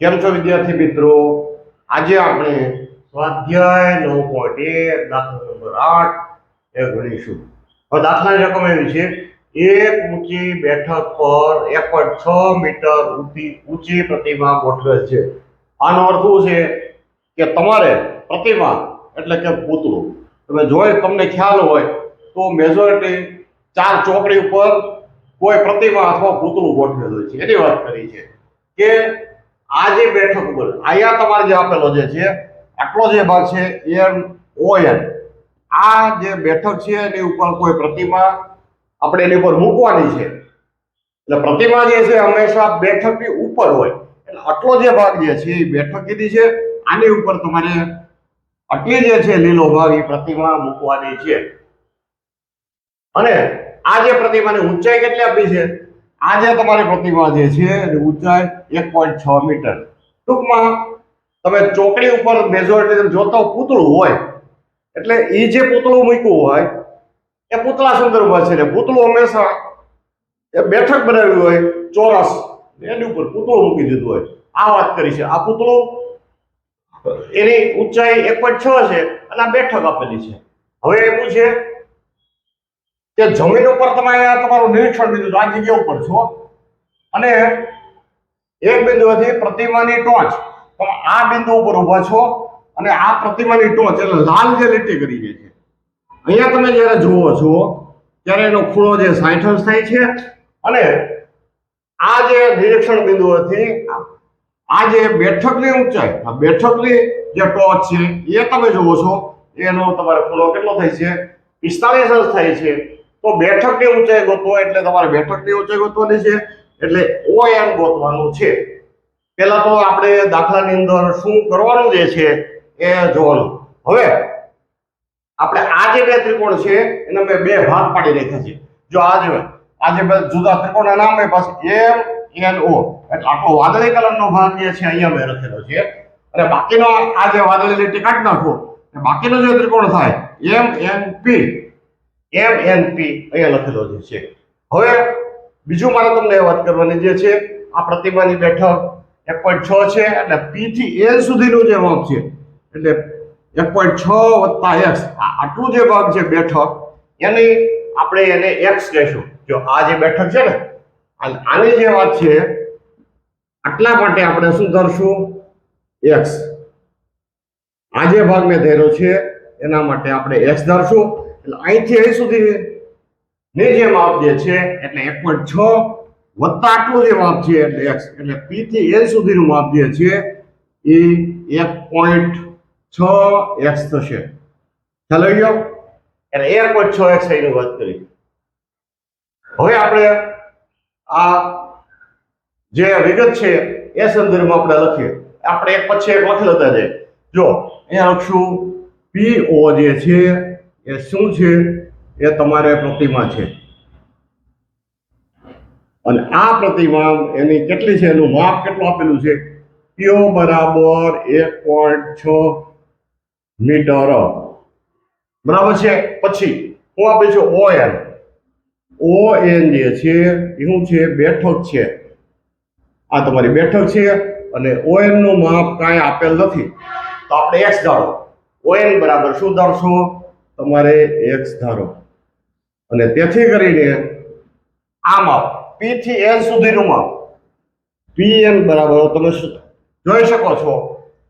કેમ છો વિદ્યાર્થી મિત્રો? આજે આપણે સ્વાધ્યાય નવ પોઈન્ટ એક, દાખલા નંબર આઠ એ ગણીશું હવે દાખલાની રકમ એવી છે. એક ઊંચી બેઠક પર એક પોઈન્ટ છ મીટર ઊંચી ઊંચી પ્રતિમા ગોઠવેલ છે. આનો અર્થ શું છે? કે તમારે પ્રતિમા એટલે કે પૂતળું. તમે જોઈ તમને ખ્યાલ હોય તો મેજોરિટી ચાર ચોકડી ઉપર કોઈ પ્રતિમા અથવા પૂતળું ગોઠવેલું છે. એની વાત કરી છે કે આ જે બેઠક ઉપર અહીંયા તમારે જે આપેલો જે છે, આટલો જે ભાગ છે એમ ઓ એન આ જે બેઠક છે, એની ઉપર કોઈ પ્રતિમા આપણે એની ઉપર મૂકવાની છે. એટલે પ્રતિમા જે છે, હંમેશા બેઠકની ઉપર હોય. એટલે આટલો જે ભાગ જે છે, એ બેઠક કીધી છે. આની ઉપર તમારે આટલી જે છે, લીલો ભાગ એ પ્રતિમા મૂકવાની છે. અને આ જે પ્રતિમાની ઊંચાઈ કેટલી આપી છે? આ જે તમારી પ્રતિમા જે છે ઊંચાઈ એક પોઈન્ટ છ મીટર. ટૂંકમાં તમે ચોકડી ઉપર મેજોરિટી જોતા પૂતળું હોય, એટલે એ જે પૂતળું મૂક્યું હોય, એ પૂતળા સંદર્ભમાં છે. ને પૂતળું હંમેશા એ બેઠક બનાવી હોય, ચોરસ એની ઉપર પૂતળું મૂકી દીધું હોય. આ વાત કરી છે. આ પૂતળું એની ઊંચાઈ એક પોઈન્ટ છ છે અને આ બેઠક આપેલી છે. હવે એવું છે કે જમીન ઉપર તમે અહીંયા તમારું નિરીક્ષણ બિંદુ આ જગ્યા ઉપર છો. અને એક બિંદુથી પ્રતિમાની ટોચ. તમે આ બિંદુ ઉપર ઊભા છો અને આ પ્રતિમાની ટોચ એટલે લાલ જે લીટી કરી ગઈ છે. અહીંયા તમે જ્યારે જુઓ છો, ત્યારે એનો ખૂણો જે 60 અંશ થાય છે. અને આ જે નિરીક્ષણ બિંદુઓથી આ જે બેઠકની ઊંચાઈ, આ બેઠકની જે ટોચ છે, એ તમે જુઓ છો, એનો તમારે ખૂણો કેટલો થાય છે? પિસ્તાલીસ અંશ થાય છે. તો બેઠકની ઊંચાઈ ગોતવો? એટલે તમારે બેઠકની ઊંચાઈ ગોતવાની છે? એટલે ઓ એમ ગોતવાનું છે. પહેલા તો આપણે દાખલાની અંદર શું કરવાનું જે છે એ જોવાનું. હવે આપણે આ જે બે ત્રિકોણ છે, એને મેં બે ભાગ પાડી રાખ્યા છે. જો આ જો આ જે બે જુદા ત્રિકોણના નામ મેં પાસે એમ, એન, ઓ. એટલે આખો વાદળી કલરનો ભાગ જે છે અહીંયા મેં લખેલો છે. અને બાકીનો આ જે વાદળી લીટી કાઢી નાખો બાકીનો જે ત્રિકોણ થાય, એમ, એન, પી. એમ એન પી અહીંયા લખેલો જે છે. હવે બીજું મારે તમને વાત કરવાની જે છે, આ પ્રતિમાની બેઠક એક પોઈન્ટ છ છે એટલે પી થી એલ સુધીનું જે માપ છે, એટલે એક પોઈન્ટ છ વત્તા એક્સ આટલું જે ભાગ છે બેઠક, એની આપણે એને એક્સ કહેશું. જો આ જે બેઠક છે ને આની જે વાત છે, આટલા માટે આપણે શું ધરશું એક્સ આ જે ભાગ મેં ધર્યો છે, એના માટે આપણે એક્સ ધરશું. એટલે અહીંથી અહીં સુધી ને જે માપ જે છે, એટલે એક પોઈન્ટ છ વત્તા આટલું જે માપ છે એટલે એક્સ એટલે પી થી એલ સુધીનું માપ જે છે, એ એક પોઈન્ટ છ એક્સ થશે. ખ્યાલ આવી ગયો? એટલે એક પોઈન્ટ છ એક્સ અહીંની વાત કરી. હવે આપણે આ જે વિગત છે, એ સંદર્ભમાં આપણે લખીએ. આપણે એક પછી એક લખી લેતા જઈએ. જો અહીંયા લખશું પીઓ જે છે એ શું છે? એ તમારે પ્રતિમા છે. અને આ પ્રતિમા એની કેટલી છે? એનું માપ કેટલું આપેલું છે? પીઓ બરાબર એક પોઈન્ટ છ મીટર. બરાબર છે? પછી હું આપે છું ઓ એન. ઓ એન જે છે, એ શું છે? બેઠક છે. આ તમારી બેઠક છે અને ઓ એનનું માપ કાંઈ આપેલ નથી. તો આપણે એક્સ ધારો ઓ એન બરાબર શું ધારશો તમારે એક્સ ધારો. અને તેથી કરીને આ માપ પી થી એન સુધીનું માપ પી એન બરાબર, તમે જોઈ શકો છો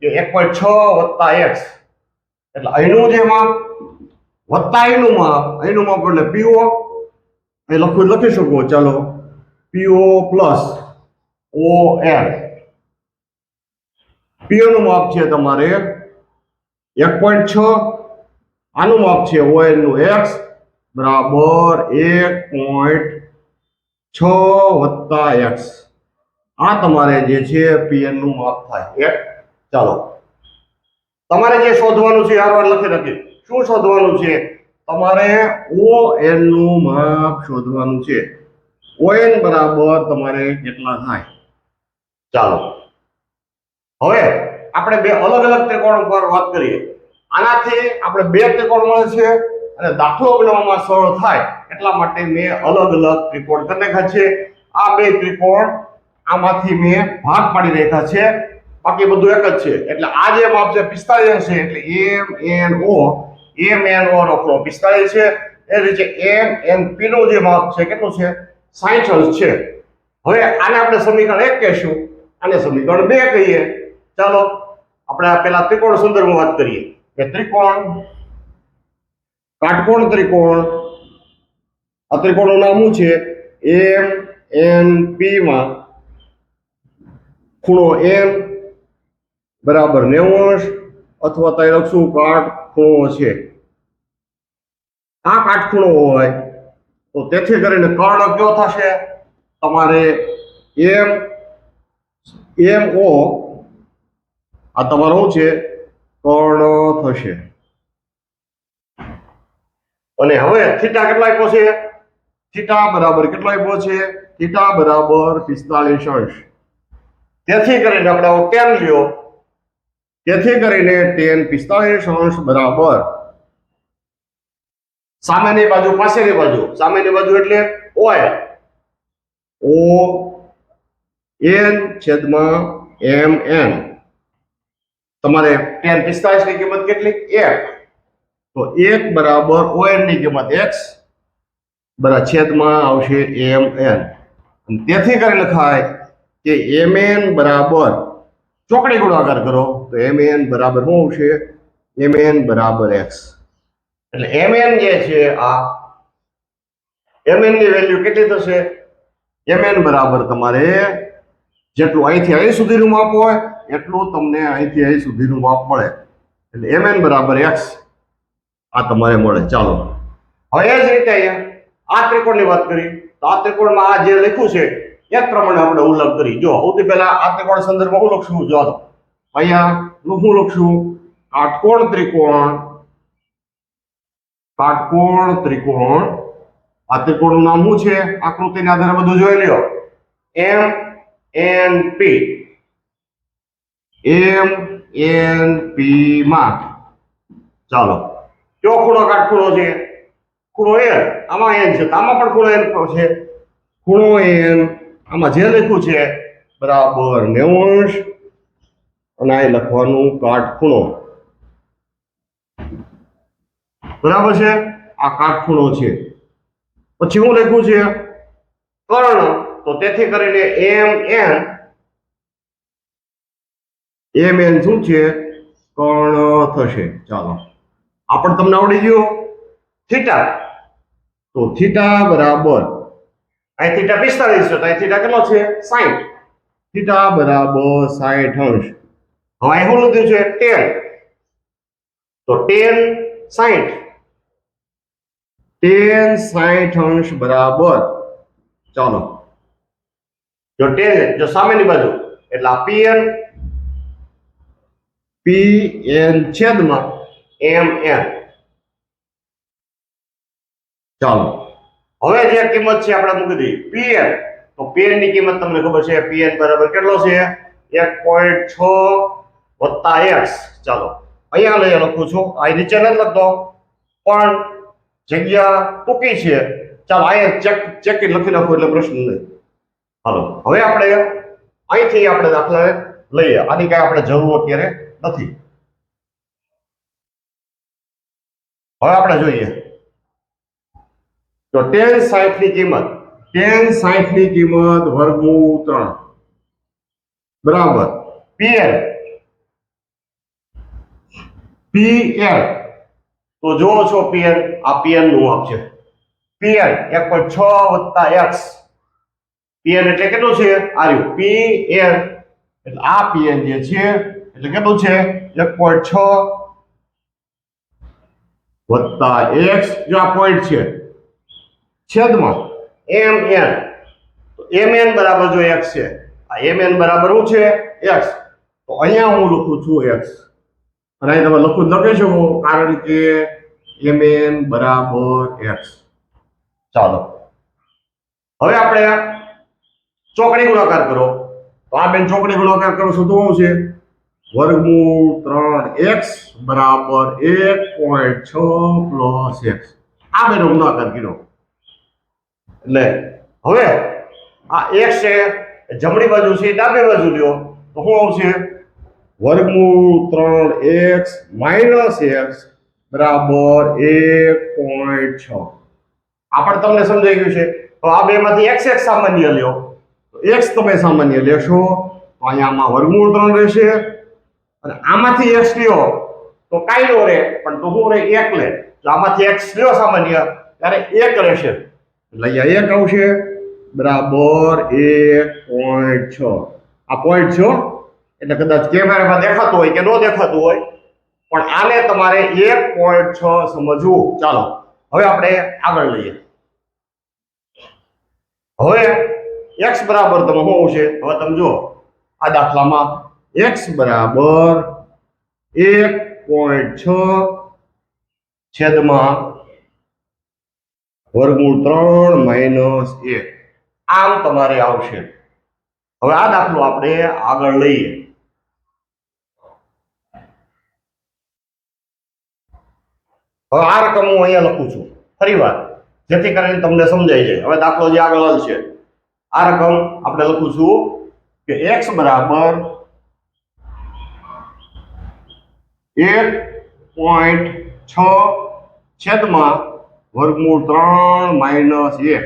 કે એક પોઈન્ટ છ વત્તા એક્સ એટલે અહીંનું જે માપ વત્તા અહીંનું માપ અહીંનું માપ એટલે પીઓ એ લખું, લખી શકો, ચાલો. પીઓ પ્લસ ઓ એન પીઓનું માપ છે તમારે એક પોઈન્ટ છ આનું માપ છે ઓ નું એક્સ બરાબર એક પોઈન્ટ છ વત્તા એક્સ આ તમારે જે છે પીએનનું માપ થાય. એક ચાલો. તમારે જે શોધવાનું છે યાર લખી રાખી શું શોધવાનું છે? તમારે ઓ એનનું માપ શોધવાનું છે. ઓ એન બરાબર તમારે કેટલા થાય? ચાલો. હવે આપણે બે અલગ અલગ ત્રિકોણ ઉપર વાત કરીએ. આનાથી આપણે બે ત્રિકોણ મળે છે અને દાખલો બનાવવામાં સરળ થાય એટલા માટે મેં અલગ અલગ ત્રિકોણ કરી નાખ્યા છે. આ બે ત્રિકોણ આમાંથી મેં ભાગ પાડી રાખ્યા છે. બાકી બધું એક જ છે. એટલે આ જે માપ છે પિસ્તાળીસ છે એટલે એમ, એન, ઓ, એમ, એન, ઓ નો ખૂણો પિસ્તાળીસ છે. એ રીતે એમ એન, પી નું જે માપ છે, કેટલું છે? સાહીઠ અંશ છે. હવે આને આપણે સમીકરણ એક કહેશું. આને સમીકરણ બે કહીએ. ચાલો, આપણે પેલા ત્રિકોણ સંદર્ભમાં વાત કરીએ. કે ત્રિકોણ? કાટકોણ ત્રિકોણ? આ ત્રિકોણનું નામ છે? એમ એન પી માં ખૂણો એમ બરાબર નેવું અથવા તો લખશું કાટ ખૂણો છે? આ કાટખૂણો હોય તો તેથી કરીને કર્ણ કયો થશે? તમારે એમ એમ ઓ, આ તમારો છે? કર્ણ થશે. અને હવે થીટા કેટલા આપ્યો છે? થીટા બરાબર કેટલો આપ્યો છે? થીટા બરાબર પિસ્તાલીસ અંશ તેથી કરીને આપણે ટેન લ્યો. તેથી કરીને ટેન પિસ્તાલીસ અંશ બરાબર. સામેની બાજુ પાસેની બાજુ. સામેની બાજુ એટલે ઓય. ઓ એન છેદમાં એમ એન. તમારે ટેન પિસ્તાલીસની કિંમત કેટલી? એક. તો એક બરાબર ઓ ની કિંમત એક્સ બરાબર છેદમાં આવશે એમ એન. તેથી કરી લખાય કે એમ બરાબર ચોકડી ગુણાકાર કરો, તો એમ બરાબર શું આવશે? એમ બરાબર એક્સ એટલે એમ જે છે આ એમ ની વેલ્યુ કેટલી થશે? એમ બરાબર તમારે જેટલું અહીંથી અહીં સુધીનું માપ હોય એટલું તમને અહીંથી અહીં સુધીનું માપ મળે. એટલે એમ એન બરાબર એક્સ આ તમારે મળે. ચાલો. હવે એ જ રીતે અહીંયા આ ત્રિકોણની વાત કરી. તો આ ત્રિકોણમાં આ જે લખ્યું છે, એ પ્રમાણે આપણે ઉલ્લેખ કરી. જો, સૌથી પહેલા આ ત્રિકોણ સંદર્ભમાં હું લખશું જો, અહીંયા હું લખશું કાટકોણ ત્રિકોણ કાટકોણ ત્રિકોણ. આ ત્રિકોણનું નામ શું છે? આકૃતિના આધારે બધું જોઈ લ્યો. M N P M N P માં. ચાલો. કયો ખૂણો કાટખૂણો છે? ખૂણો એન આમાં એન છે. આમાં પણ ખૂણો એન છે. ખૂણો એન આમાં જે લખ્યું છે, બરાબર નેવું અંશ અને આ લખવાનું કાટખૂણો બરાબર છે? આ કાટખૂણો છે. પછી હું લખ્યું છે? કર્ણ. તો તેથી કરીને એમ એન એમ એન શું છે? કર્ણ થશે. ચાલો. આપણ તમને આવડી ગયું? થીટા. તો થીટા બરાબર. અહીં થીટા પિસ્તાળીસ છે, તો અહીં થીટા કેટલો છે? સાઠ થીટા બરાબર સાઠ અંશ. હવે અહીં શું લીધું છે? ટેન. તો ટેન સાઠ ટેન સાઠ અંશ બરાબર. ચાલો. જો ટેન, જો સામેની બાજુ, એટલે આ પીએન પી એન છેદમાં એમ એન ચાલો. હવે જે કિંમત છે આપણે મૂકી દઈએ. પીએન તો પીએનની કિંમત તમને ખબર છે? પીએન બરાબર કેટલો છે? એક પોઈન્ટ છ વત્તા એક્સ ચાલો. અહીંયા લઈ લખું છું. આ નીચે નથી લખતો. પણ જગ્યા ટૂંકી છે. ચાલો અહીંયા ચેક ચેક લખી નાખો એટલે પ્રશ્ન નહીં. હાલો. હવે આપણે અહીંથી આપણે દાખલા લઈએ. આની કાંઈ આપણે જરૂર અત્યારે નથી. હવે આપણે જોઈએ. તો ટેન સાઠની કિંમત ટેન સાઠની કિંમત વર્ગમૂળ ત્રણ. બરાબર. પીએલ પીએલ તો જોવો છો પીએલ આ પીએલનું માપ છે. પીએલ એક પોઈન્ટ છ વત્તા એક્સ. પીએન એટલે કેટલું છે? આર્યું પીએલ એટલે આ પીએન જે છે એટલે કેટલું છે? એક પોઈન્ટ છ. વત્તા એક્સ જો આ પોઈન્ટ છે. છેદમાં એમ એન. એમ એન બરાબર જો એક્સ છે. આ એમ એન બરાબર શું છે? એક્સ. તો અહીંયા હું લખું છું એક્સ. અને અહીં તમે લખું લખી શકો કારણ કે એમ એન બરાબર એક્સ. ચાલો. હવે આપણે ચોકડી ગુણાકાર કરો. તો આ બેન ચોકડી ગુણાકાર કરો શું શું છે? વર્ગમૂળ ત્રણ એક્સ બરાબર એક પોઈન્ટ છ પ્લસ એક્સ. આ બેનો ગુણાકાર કર્યો. એટલે હવે આ એક્સ છે જમણી બાજુ છે ડાબી બાજુ લ્યો. તો શું આવશે? વર્ગમૂળ ત્રણ એક્સ માઇનસ એક્સ બરાબર એક પોઈન્ટ છ. આ પણ તમને સમજાઈ ગયું છે. તો આ બેમાંથી એક્સ એક્સ સામાન્ય લ્યો. તો એક્સ તમે સામાન્ય લેશો. તો અહીંયા આમાં વર્ગમૂળ ત્રણ રહેશે. અને આમાંથી એક્સ લ્યો તો નો રહે પણ તો હું રહે એક લે. તો આમાંથી એક્સ લ્યો સામાન્ય, ત્યારે એક રહેશે. એટલે અહીંયા એક આવશે. બરાબર એક પોઈન્ટ છ. આ પોઈન્ટ છો એટલે કદાચ કેમેરામાં દેખાતું હોય કે ન દેખાતું હોય. પણ આને તમારે એક પોઈન્ટ છ સમજવું. ચાલો, હવે આપણે આગળ લઈએ. હવે એક્સ બરાબર તમે શું આવશે? હવે તમે જુઓ. આ દાખલામાં એક્સ બરાબર એક પોઈન્ટ છ છેદમાં વર્ગમૂળ ત્રણ માઇનસ એક. આમ તમારે આવશે. હવે આ દાખલો આપણે આગળ લઈએ. હવે આ રકમ હું અહીંયા લખું છું. ફરી વાર. જેથી કરીને તમને સમજાઈ જાય. હવે દાખલો જે આગળ છે આ રકમ આપણે લખું છું કે એક્સ બરાબર એક પોઈન્ટ છ છેદમાં વર્ગમૂળ ત્રણ માઇનસ એક.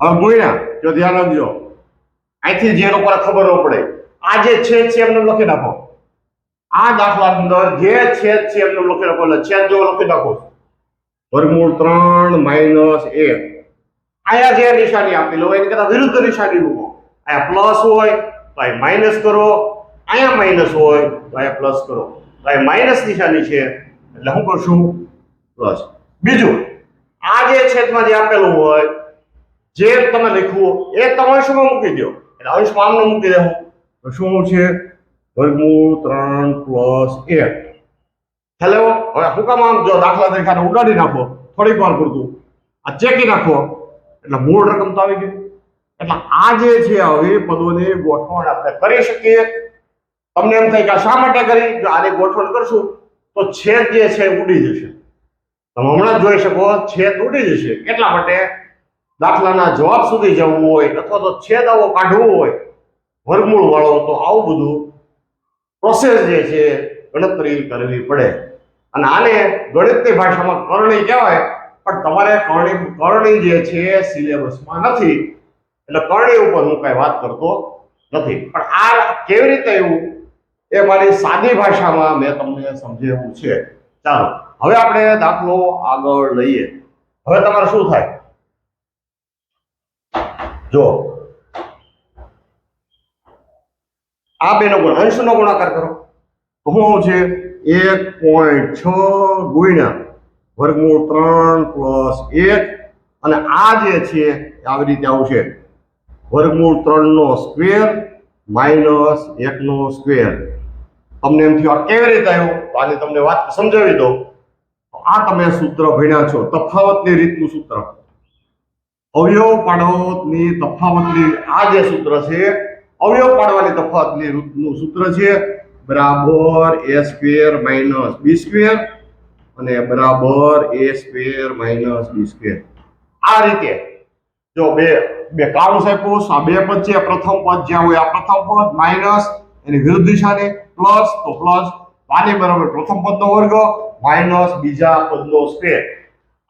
હવે ગુણ્યા, જો ધ્યાન રાખજો. અહીંથી જે પર ખબર ન પડે. આ જે છેદ છે એમને લખી નાખો. આ દાખલા અંદર જે છેદ છે એમને લખી નાખો. એટલે છેદ જો લખી નાખો. વર્ગમૂળ ત્રણ માઇનસ એક. અહીંયા જે નિશાની આપેલી હોય, એની કરતા વિરુદ્ધ નિશાની મૂકો. અહીંયા પ્લસ હોય, તો અહીં માઇનસ કરો. અહીંયા માઇનસ હોય, તો અહીંયા પ્લસ કરો. તો એ માઇનસ નિશાની છે. એટલે શું કરશું? પ્લસ બીજું, આ જે છેદમાં જે આપેલું હોય, જે તમે લખ્યું એ તમે અંશમાં મૂકી દો? એટલે અંશમાં આમનું મૂકી દેવું તો શું છે? વર્ગમૂળ ત્રણ પ્લસ એક. હેલો? હવે શું કામ આમ જો દાખલા તરીકે ઉડાડી નાખો. થોડીક વાર પૂરતું. આ ચેકી નાખો. એટલે મૂળ રકમ તો આવી ગઈ. એટલે આ જે છે હવે પદોની ગોઠવણ આપણે કરી શકીએ. તમને એમ થાય કે શા માટે કરી? જો આની ગોઠવણ કરશું, તો છેદ જે છે ઉડી જશે. તમે હમણાં જ જોઈ શકો, છેદ ઉડી જશે. એટલા માટે દાખલાના જવાબ સુધી જવું હોય અથવા તો છેદ આવો કાઢવો હોય, વર્ગમૂળ વાળો તો આવું બધું પ્રોસેસ જે છે ગણતરી કરવી પડે. અને આને ગણિતની ભાષામાં કરણી કહેવાય, પણ તમારે કરણી કરણી જે છે સિલેબસમાં નથી. એટલે કરણી ઉપર હું કાંઈ વાત કરતો નથી. પણ આ કેવી રીતે એવું એ મારી સાદી ભાષામાં મેં તમને સમજાવ્યું છે. ચાલો, હવે આપણે દાખલો આગળ લઈએ. હવે તમારે શું થાય? જો, આ બેનો ગુણ અંશનો ગુણાકાર કરો? શું છે, એક પોઈન્ટ છ ગુણ્યા વર્ગમૂળ ત્રણ પ્લસ એક, અને આ જે છે આવી રીતે આવશે વર્ગમૂળ ત્રણનો સ્ક્વેર માઇનસ એકનો સ્ક્વેર. તમને એમ થયું, આ કેવી રીતે આવ્યું? તો આની તમને વાત સમજાવી દો આ તમે સૂત્ર ભણ્યા છો, તફાવતની રીતનું સૂત્ર. અવયવ પાડવાની તફાવતની આ જે સૂત્ર છે, અવયવ પાડવાની તફાવતની રીતનું સૂત્ર છે, બરાબર A square minus B square અને બરાબર A square minus B square. આ રીતે જો બે બે કાઉન્સ આપ્યું આ બે પદ છે પ્રથમ પદ જ્યાં હોય આ પ્રથમ પદ, માઇનસ એની વિરુદ્ધ દિશાને પ્લસ તો પ્લસ આની બરાબર પ્રથમ પદનો વર્ગ માઇનસ બીજા પદનો સ્ક્વેર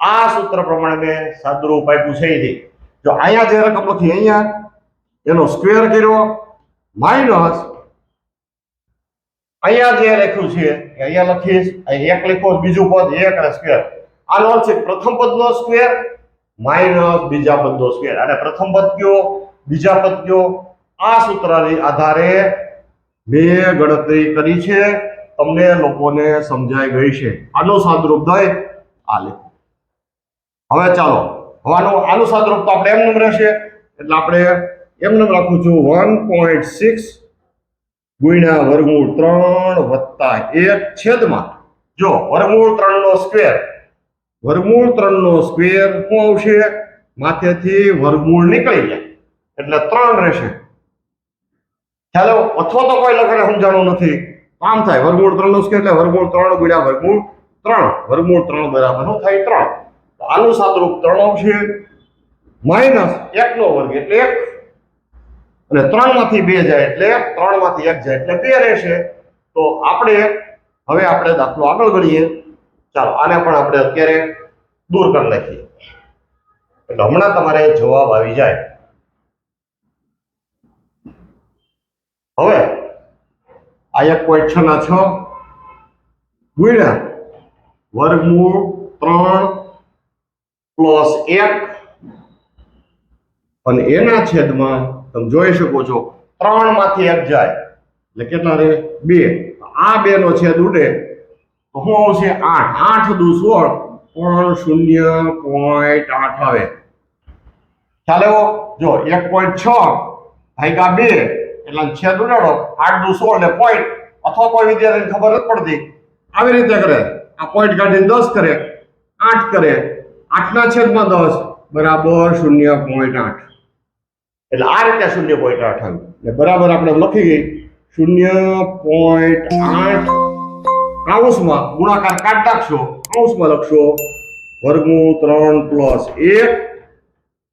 આ સૂત્ર પ્રમાણે મેં સાદુરૂપ આપ્યું છે જો અહીંયા જે રકમ લખી, અહીંયા એનો સ્ક્વેર કર્યો માઇનસ અહીંયા જે લખ્યું છે અહીંયા લખીશ અહીંયા એક લખો, બીજું પદ, એક અને સ્ક્વેર આનો અર્થ છે પ્રથમ પદનો સ્ક્વેર માઇનસ બીજા પદનો સ્ક્વેર અને પ્રથમ પદ કયો? બીજા પદ કયો? આ સૂત્રની આધારે મેં ગણતરી કરી છે. તમને લોકોને સમજાઈ ગઈ છે. આનું સાદરૂપ થાય આ લખો હવે ચાલો હવે આનું આનું સાદરૂપ તો આપણે એમનેમ રહેશે એટલે આપણે એમનું રાખું છું, વન પોઈન્ટ સિક્સ ગુણ્યા વર્ગમૂળ ત્રણ વત્તા એક છેદમાં. જો, વર્ગમૂળ ત્રણનો સ્ક્વેર. વર્ગમૂળ ત્રણનો સ્ક્વેર શું આવશે? માથેથી વર્ગમૂળ નીકળી જાય. એટલે ત્રણ રહેશે. ખ્યાલ અથવા તો કોઈ લખને સમજાણું નથી. આમ થાય. વર્ગમૂળ ત્રણ સ્ક્વેર એટલે વર્ગમૂળ ત્રણ ગુણ્યા વર્ગમૂળ ત્રણ. વર્ગમૂળ ત્રણ બરાબર શું થાય ત્રણ. આનું સાદરૂપ ત્રણ આવશે. માઇનસ એકનો વર્ગ એટલે એક. અને ત્રણમાંથી બે જાય એટલે ત્રણમાંથી એક જાય એટલે બે રહેશે. તો આપણે હવે આપણે દાખલો આગળ ગણીએ. ચાલો, આને પણ આપણે અત્યારે દૂર કરી નાખીએ. એટલે હમણાં તમારે જવાબ આવી જાય. હવે, આ એક પોઈન્ટ છ ના છ. ગુણ્યા વર્ગમૂળ ત્રણ પ્લસ એક. અને એના છેદમાં તમે જોઈ શકો છો ત્રણમાંથી એક જાય. એટલે કેટલા રે બે. આ બે નો છેદ ઉડે. તો શું આવશે? આઠ. આઠ દુ સોળ. પણ શૂન્ય પોઈન્ટ આઠ આવે. આવ્યો? જો, એક પોઈન્ટ છ ભાગ્યા બે. એટલે છેદ ઉડાડો, આઠ દુ ને પોઈન્ટ અથવા કોઈ વિદ્યાર્થીને ખબર નથી પડતી. આવી રીતે કરે. આ પોઈન્ટ કાઢીને દસ કરે, આઠ કરે. આઠના છેદમાં દસ, બરાબર શૂન્ય પોઈન્ટ આઠ. એટલે આ રીતે શૂન્ય પોઈન્ટ આઠ આવ્યું એટલે બરાબર આપણે લખી ગઈ, શૂન્ય પોઈન્ટ આઠ. કાઉસમાં ગુણાકાર કાઢ નાખશો કાઉસમાં લખશો, વર્ગમૂળ ત્રણ પ્લસ એક.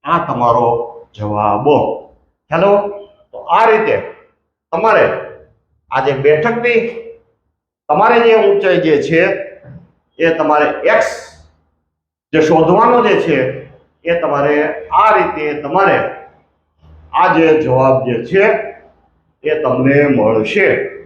આ તમારો જવાબ. હેલો આ રીતે તમારે આ જે બેઠકની તમારે જે ઊંચાઈ જે છે, એ તમારે એક્સ જે શોધવાનો જે છે, એ તમારે આ રીતે તમારે આ જે જવાબ જે છે, એ તમને મળશે.